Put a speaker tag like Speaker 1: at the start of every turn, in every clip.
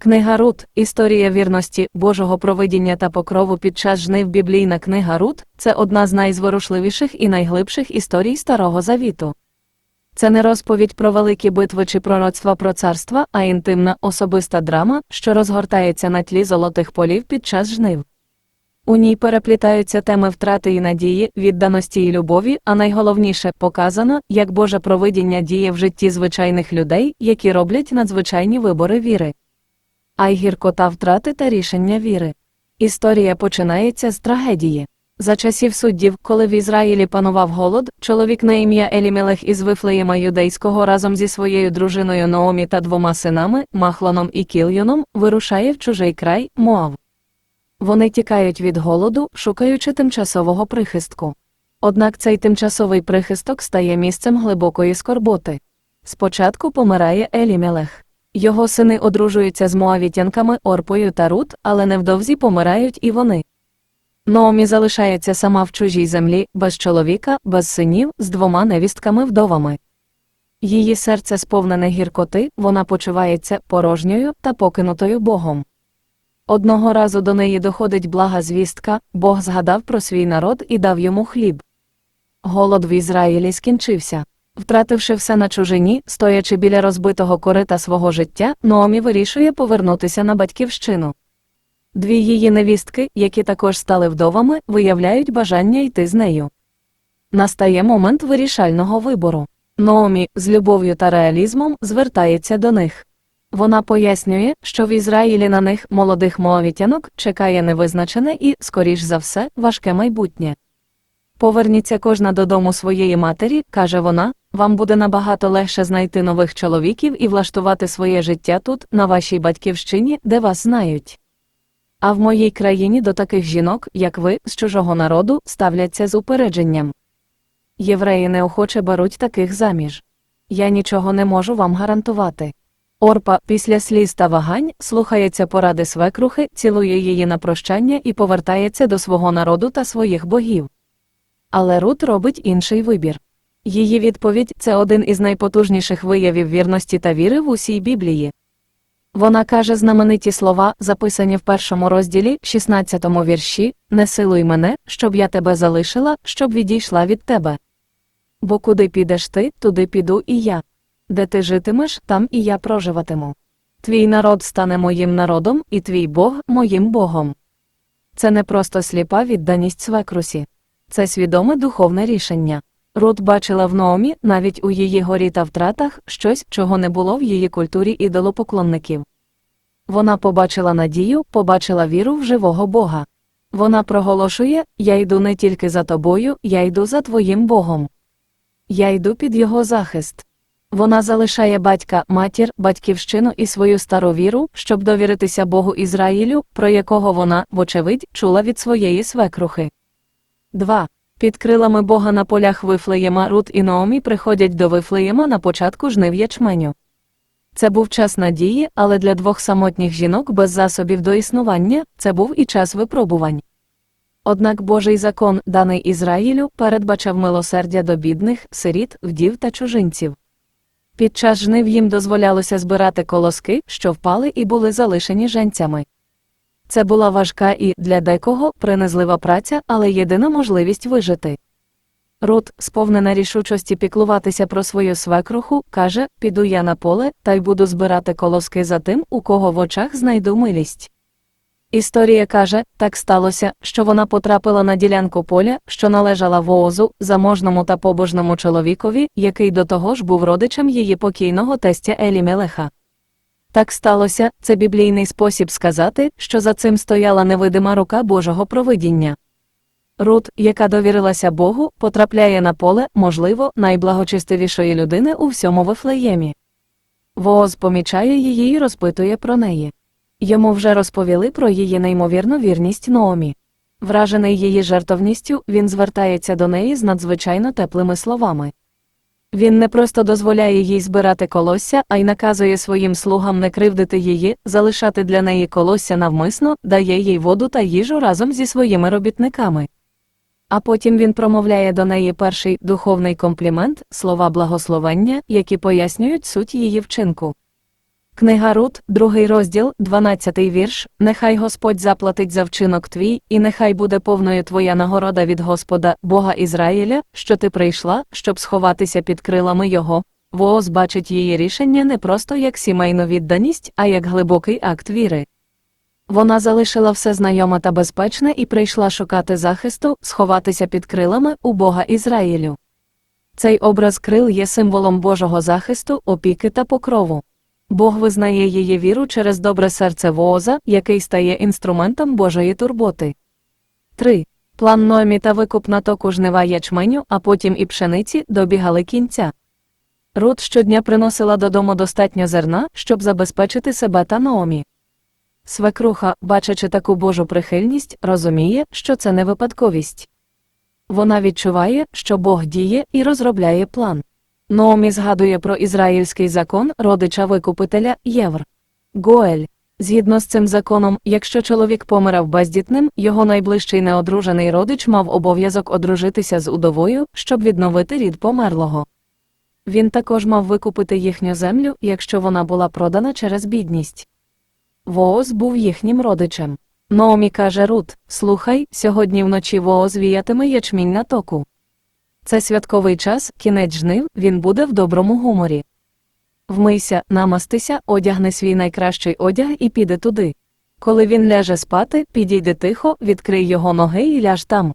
Speaker 1: Книга Рут Історія вірності, Божого провидіння та покрову під час жнив біблійна книга Рут це одна з найзворушливіших і найглибших історій Старого Завіту. Це не розповідь про великі битви чи пророцтва про царства, а інтимна особиста драма, що розгортається на тлі золотих полів під час жнив. У ній переплітаються теми втрати і надії, відданості і любові, а найголовніше показано, як Боже провидіння діє в житті звичайних людей, які роблять надзвичайні вибори віри. А й гіркота втрати та рішення віри. Історія починається з трагедії. За часів суддів, коли в Ізраїлі панував голод, чоловік на ім'я Елімелех із Вифлеєма юдейського разом зі своєю дружиною Наомі та двома синами, Махлоном і Кільйоном, вирушає в чужий край Моав. Вони тікають від голоду, шукаючи тимчасового прихистку. Однак цей тимчасовий прихисток стає місцем глибокої скорботи. Спочатку помирає Елімелех. Його сини одружуються з моавітянками Орпою та Рут, але невдовзі помирають і вони. Наомі залишається сама в чужій землі, без чоловіка, без синів, з двома невістками вдовами. Її серце сповнене гіркоти, вона почувається порожньою та покинутою Богом. Одного разу до неї доходить блага звістка, Бог згадав про свій народ і дав йому хліб. Голод в Ізраїлі скінчився. Втративши все на чужині, стоячи біля розбитого корита свого життя, Наомі вирішує повернутися на батьківщину. Дві її невістки, які також стали вдовами, виявляють бажання йти з нею. Настає момент вирішального вибору. Наомі з любов'ю та реалізмом звертається до них. Вона пояснює, що в Ізраїлі на них молодих моавітянок чекає невизначене і, скоріш за все, важке майбутнє. Поверніться кожна додому своєї матері, каже вона, вам буде набагато легше знайти нових чоловіків і влаштувати своє життя тут, на вашій батьківщині, де вас знають. А в моїй країні до таких жінок, як ви, з чужого народу, ставляться з упередженням. Євреї неохоче беруть таких заміж. Я нічого не можу вам гарантувати. Орпа, після сліз та вагань, слухається поради свекрухи, цілує її на прощання і повертається до свого народу та своїх богів. Але Рут робить інший вибір. Її відповідь це один із найпотужніших виявів вірності та віри в усій Біблії. Вона каже знамениті слова, записані в першому розділі, 16 вірші Не силуй мене, щоб я тебе залишила, щоб відійшла від тебе. Бо куди підеш ти, туди піду і я. Де ти житимеш, там і я проживатиму. Твій народ стане моїм народом, і твій Бог моїм Богом. Це не просто сліпа відданість свекрусі, це свідоме духовне рішення. Рут бачила в Наомі, навіть у її горі та втратах, щось, чого не було в її культурі ідолопоклонників. Вона побачила надію, побачила віру в живого Бога. Вона проголошує Я йду не тільки за тобою, я йду за твоїм Богом. Я йду під його захист. Вона залишає батька, матір, батьківщину і свою стару віру, щоб довіритися Богу Ізраїлю, про якого вона, вочевидь, чула від своєї свекрухи. 2. Під крилами Бога на полях Вифлеєма Рут і Наомі приходять до Вифлеєма на початку жнив ячменю. Це був час надії, але для двох самотніх жінок без засобів до існування це був і час випробувань. Однак Божий закон, даний Ізраїлю, передбачав милосердя до бідних, сиріт, вдів та чужинців. Під час жнив їм дозволялося збирати колоски, що впали і були залишені женцями. Це була важка і, для декого, принизлива праця, але єдина можливість вижити. Рут, сповнена рішучості піклуватися про свою свекруху, каже Піду я на поле, та й буду збирати колоски за тим, у кого в очах знайду милість. Історія каже, так сталося, що вона потрапила на ділянку поля, що належала воозу, заможному та побожному чоловікові, який до того ж був родичем її покійного тестя Елі Мелеха. Так сталося, це біблійний спосіб сказати, що за цим стояла невидима рука Божого провидіння. Рут, яка довірилася Богу, потрапляє на поле, можливо, найблагочестивішої людини у всьому Вифлеємі. Вооз помічає її і розпитує про неї. Йому вже розповіли про її неймовірну вірність Наомі. Вражений її жертовністю, він звертається до неї з надзвичайно теплими словами. Він не просто дозволяє їй збирати колосся, а й наказує своїм слугам не кривдити її, залишати для неї колосся навмисно, дає їй воду та їжу разом зі своїми робітниками. А потім він промовляє до неї перший духовний комплімент, слова благословення, які пояснюють суть її вчинку. Книга Рут, другий розділ, 12 вірш. Нехай Господь заплатить за вчинок твій, і нехай буде повною твоя нагорода від Господа, Бога Ізраїля, що ти прийшла, щоб сховатися під крилами Його. Вооз бачить її рішення не просто як сімейну відданість, а як глибокий акт віри. Вона залишила все знайоме та безпечне і прийшла шукати захисту, сховатися під крилами у Бога Ізраїлю. Цей образ крил є символом Божого захисту, опіки та покрову. Бог визнає її віру через добре серце Вооза, який стає інструментом Божої турботи. 3. План Номі та викуп натоку жнива ячменю, а потім і пшениці добігали кінця. Рут щодня приносила додому достатньо зерна, щоб забезпечити себе та Наомі. Свекруха, бачачи таку Божу прихильність, розуміє, що це не випадковість. Вона відчуває, що Бог діє і розробляє план. Наомі згадує про ізраїльський закон родича викупителя Євр. Гоель. Згідно з цим законом, якщо чоловік помирав бездітним, його найближчий неодружений родич мав обов'язок одружитися з удовою, щоб відновити рід померлого. Він також мав викупити їхню землю, якщо вона була продана через бідність. Вооз був їхнім родичем. Наомі каже Рут: Слухай, сьогодні вночі Вооз віятиме ячмінь на току. Це святковий час, кінець жнив, він буде в доброму гуморі. Вмийся, намастися, одягни свій найкращий одяг і піди туди. Коли він ляже спати, підійди тихо, відкрий його ноги і ляж там.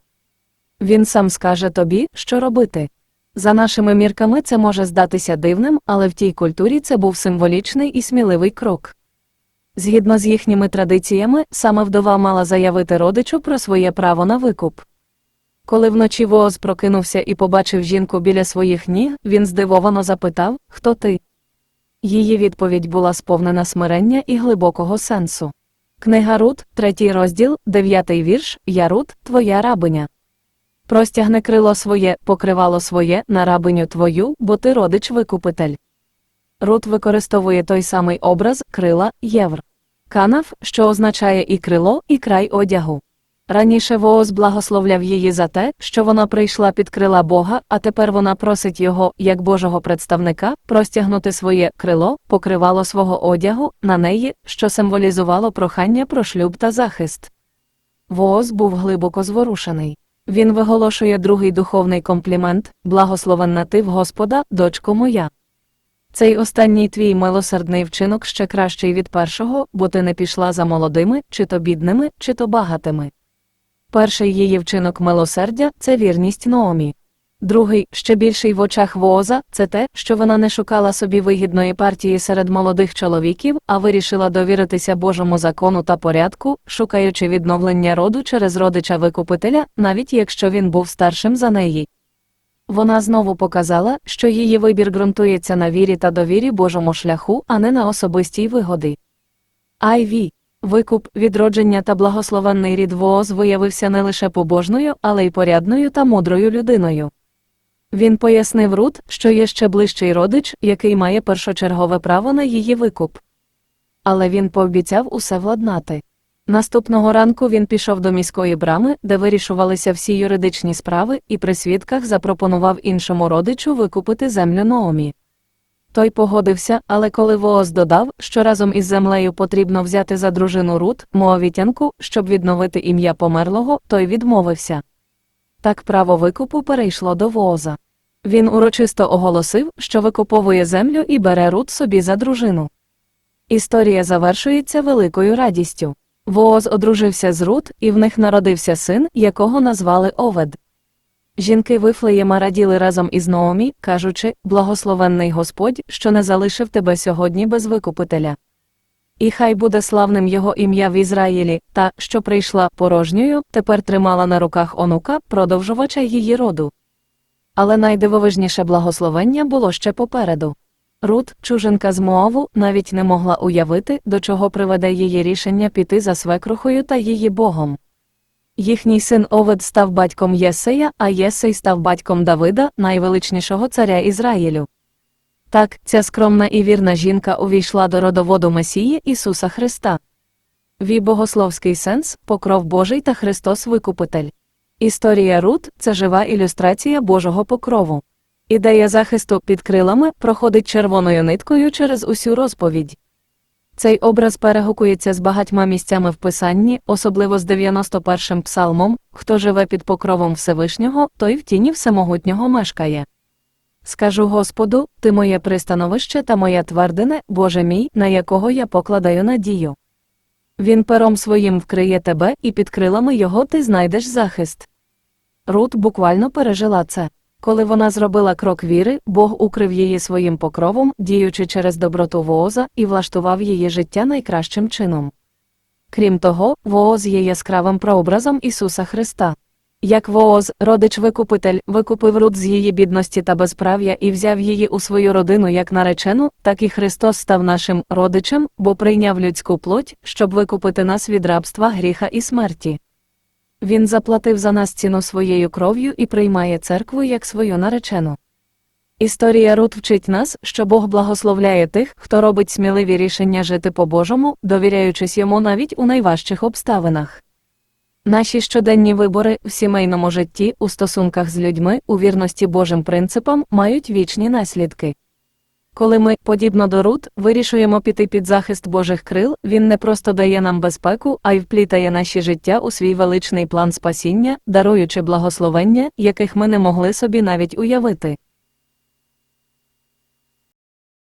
Speaker 1: Він сам скаже тобі, що робити. За нашими мірками це може здатися дивним, але в тій культурі це був символічний і сміливий крок. Згідно з їхніми традиціями, саме вдова мала заявити родичу про своє право на викуп. Коли вночі Вооз прокинувся і побачив жінку біля своїх ніг, він здивовано запитав Хто ти? Її відповідь була сповнена смирення і глибокого сенсу. Книга Рут, третій розділ, дев'ятий вірш Я Рут, твоя рабиня. Простягни крило своє, покривало своє на рабиню твою, бо ти родич викупитель. Рут використовує той самий образ крила євр. Канав, що означає і крило, і край одягу. Раніше Вооз благословляв її за те, що вона прийшла під крила Бога, а тепер вона просить його, як Божого представника, простягнути своє крило, покривало свого одягу на неї, що символізувало прохання про шлюб та захист. Вооз був глибоко зворушений. Він виголошує другий духовний комплімент благословенна ти в Господа, дочко моя. Цей останній твій милосердний вчинок ще кращий від першого, бо ти не пішла за молодими, чи то бідними, чи то багатими. Перший її вчинок милосердя це вірність Наомі. Другий, ще більший в очах Вооза, це те, що вона не шукала собі вигідної партії серед молодих чоловіків, а вирішила довіритися Божому закону та порядку, шукаючи відновлення роду через родича викупителя, навіть якщо він був старшим за неї. Вона знову показала, що її вибір ґрунтується на вірі та довірі Божому шляху, а не на особистій вигоди. Айві. Викуп, відродження та благословенний рід Вооз виявився не лише побожною, але й порядною та мудрою людиною. Він пояснив Рут, що є ще ближчий родич, який має першочергове право на її викуп. Але він пообіцяв усе владнати. Наступного ранку він пішов до міської брами, де вирішувалися всі юридичні справи, і при свідках запропонував іншому родичу викупити землю Наомі. Той погодився, але коли Вооз додав, що разом із землею потрібно взяти за дружину Рут, Моавітянку, щоб відновити ім'я померлого, той відмовився. Так право викупу перейшло до Вооза. Він урочисто оголосив, що викуповує землю і бере Рут собі за дружину. Історія завершується великою радістю. Вооз одружився з Рут, і в них народився син, якого назвали Овед. Жінки Вифлеєма раділи разом із Наомі, кажучи, благословенний Господь, що не залишив тебе сьогодні без викупителя. І хай буде славним його ім'я в Ізраїлі, та, що прийшла порожньою, тепер тримала на руках онука, продовжувача її роду. Але найдивовижніше благословення було ще попереду. Рут, чужинка з Моаву, навіть не могла уявити, до чого приведе її рішення піти за свекрухою та її богом. Їхній син Овед став батьком Єсея, а Єсей став батьком Давида, найвеличнішого царя Ізраїлю. Так, ця скромна і вірна жінка увійшла до родоводу Месії Ісуса Христа. Вій богословський сенс, покров Божий та Христос Викупитель. Історія Рут це жива ілюстрація Божого покрову. Ідея захисту під крилами проходить червоною ниткою через усю розповідь. Цей образ перегукується з багатьма місцями в писанні, особливо з 91-м псалмом Хто живе під покровом Всевишнього, той в тіні всемогутнього мешкає. Скажу Господу, ти моє пристановище та моя твердине, Боже мій, на якого я покладаю надію. Він пером своїм вкриє тебе, і під крилами його ти знайдеш захист. Рут буквально пережила це. Коли вона зробила крок віри, Бог укрив її своїм покровом, діючи через доброту Вооза, і влаштував її життя найкращим чином. Крім того, Вооз є яскравим прообразом Ісуса Христа. Як Вооз, родич викупитель, викупив Рут з її бідності та безправ'я і взяв її у свою родину як наречену, так і Христос став нашим родичем, бо прийняв людську плоть, щоб викупити нас від рабства гріха і смерті. Він заплатив за нас ціну своєю кров'ю і приймає церкву як свою наречену. Історія Рут вчить нас, що Бог благословляє тих, хто робить сміливі рішення жити по-божому, довіряючись йому навіть у найважчих обставинах. Наші щоденні вибори в сімейному житті, у стосунках з людьми, у вірності Божим принципам мають вічні наслідки. Коли ми, подібно до Рут, вирішуємо піти під захист Божих крил, він не просто дає нам безпеку, а й вплітає наші життя у свій величний план спасіння, даруючи благословення, яких ми не могли собі навіть уявити.